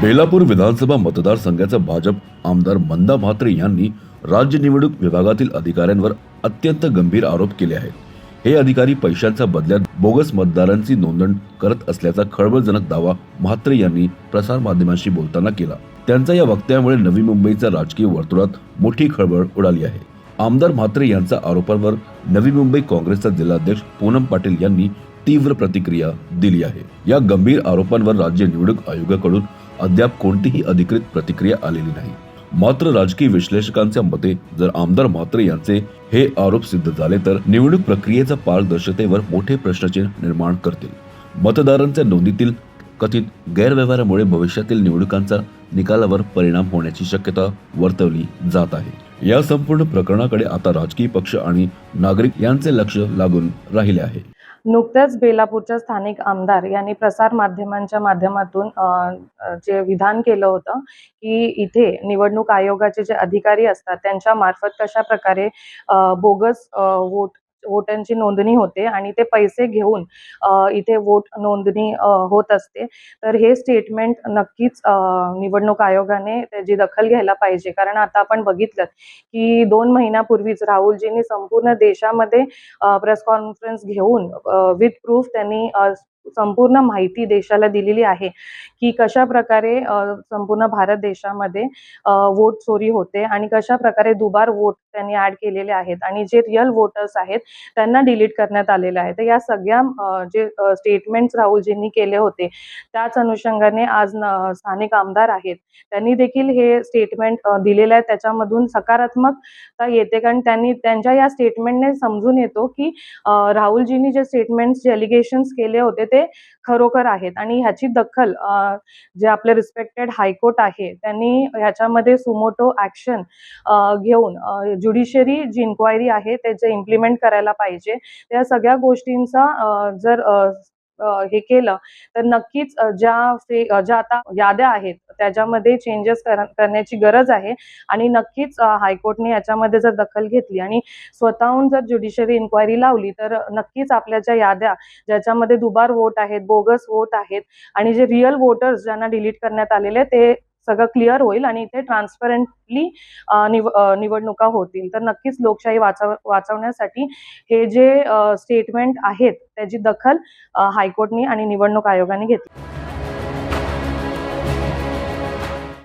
बेलापूर विधानसभा मतदारसंघाचा भाजप आमदार मंदा म्हात्रे यांनी राज्य निवडणूक विभागातील अधिकाऱ्यांवर अत्यंत गंभीर आरोप केले आहेत. हे अधिकारी पैशांच्या बदल्यात बोगस मतदारांची नोंदण करत असल्याचा खळबळजनक दावा म्हात्रे यांनी प्रसारमाध्यमांशी बोलताना केला. त्यांच्या या वक्तव्यामुळे नवी मुंबईच्या राजकीय वर्तुळात मोठी खळबळ उडाली आहे. आमदार म्हात्रे यांच्या आरोपांवर नवी मुंबई काँग्रेसचा जिल्हाध्यक्ष पूनम पाटील यांनी तीव्र प्रतिक्रिया दिली आहे. या गंभीर आरोपांवर राज्य निवडणूक आयोगाकडून अद्याप कोणतीही अधिकृत प्रतिक्रिया आलेली नाही. मात्र राजकीय विश्लेषकांच्या मते जर आमदार म्हात्रे यांचे हे आरोप सिद्ध झाले तर निवडणूक प्रक्रियेच्या पारदर्शतेवर मोठे प्रश्नचिन्ह निर्माण करतील. मतदारांच्या नोंदीतील कथित गैरव्यवहारामुळे भविष्यातील निवडणुकांचा निकालावर परिणाम होण्याची शक्यता वर्तवली जात आहे. या संपूर्ण प्रकरणाकडे आता राजकीय पक्ष आणि नागरिक यांचे लक्ष लागून राहिले आहे. नुकत्याच बेलापूरच्या स्थानिक आमदार यांनी प्रसार माध्यमांच्या माध्यमातून जे विधान केलं होतं की इथे निवडणूक आयोगाचे जे अधिकारी असतात त्यांच्या मार्फत कशा प्रकारे बोगस वोट वोटांची नोंदणी होते आणि ते पैसे घेऊन इथे वोट नोंदणी होत असते. तर हे स्टेटमेंट नक्कीच निवडणूक आयोगाने त्याची दखल घ्यायला पाहिजे. कारण आता आपण बघितलं की दोन महिन्यापूर्वीच राहुलजींनी संपूर्ण देशामध्ये प्रेस कॉन्फरन्स घेऊन विथ प्रूफ त्यांनी संपूर्ण माहिती देशाला दिलेली आहे की कशा प्रकारे संपूर्ण भारत देशामध्ये वोट चोरी होते आणि कशा प्रकारे दुबार वोट त्यांनी ऍड केलेले आहेत आणि जे रिअल वोटर्स आहेत त्यांना डिलीट करण्यात आलेले आहे. तर या सगळ्या जे स्टेटमेंट्स राहुलजींनी केले होते त्याच अनुषंगाने आज स्थानिक आमदार आहेत. त्यांनी देखील हे स्टेटमेंट दिलेलं आहे. त्याच्यामधून सकारात्मकता येते कारण त्यांनी त्यांच्या या स्टेटमेंटने समजून येतो की राहुलजींनी जे स्टेटमेंट्स जे एलिगेशन्स केले होते ते खरोखर आहेत. आणि ह्याची दखल जे आपले रिस्पेक्टेड हायकोर्ट आहे त्यांनी ह्याच्यामध्ये सुमोटो ऍक्शन घेऊन ज्युडिशरी जी इन्क्वायरी आहे ते जे इम्प्लिमेंट करायला पाहिजे त्या सगळ्या गोष्टींचा जर हे केलं तर नक्कीच ज्या फे ज्या आता याद्या आहेत त्याच्यामध्ये चेंजेस करण्याची गरज आहे. आणि नक्कीच हायकोर्टने याच्यामध्ये जर दखल घेतली आणि स्वतःहून जर ज्युडिशरी इन्क्वायरी लावली तर नक्कीच आपल्या ज्या याद्या ज्याच्यामध्ये दुबार वोट आहेत बोगस वोट आहेत आणि जे रिअल वोटर्स ज्यांना डिलीट करण्यात आलेले ते सगळं क्लिअर होईल आणि इथे ट्रान्सपरंटली निव निवडणुका होतील. तर नक्कीच लोकशाही वाचव वाचवण्यासाठी हे जे स्टेटमेंट आहेत त्याची दखल हायकोर्टनी आणि निवडणूक आयोगाने घेतली.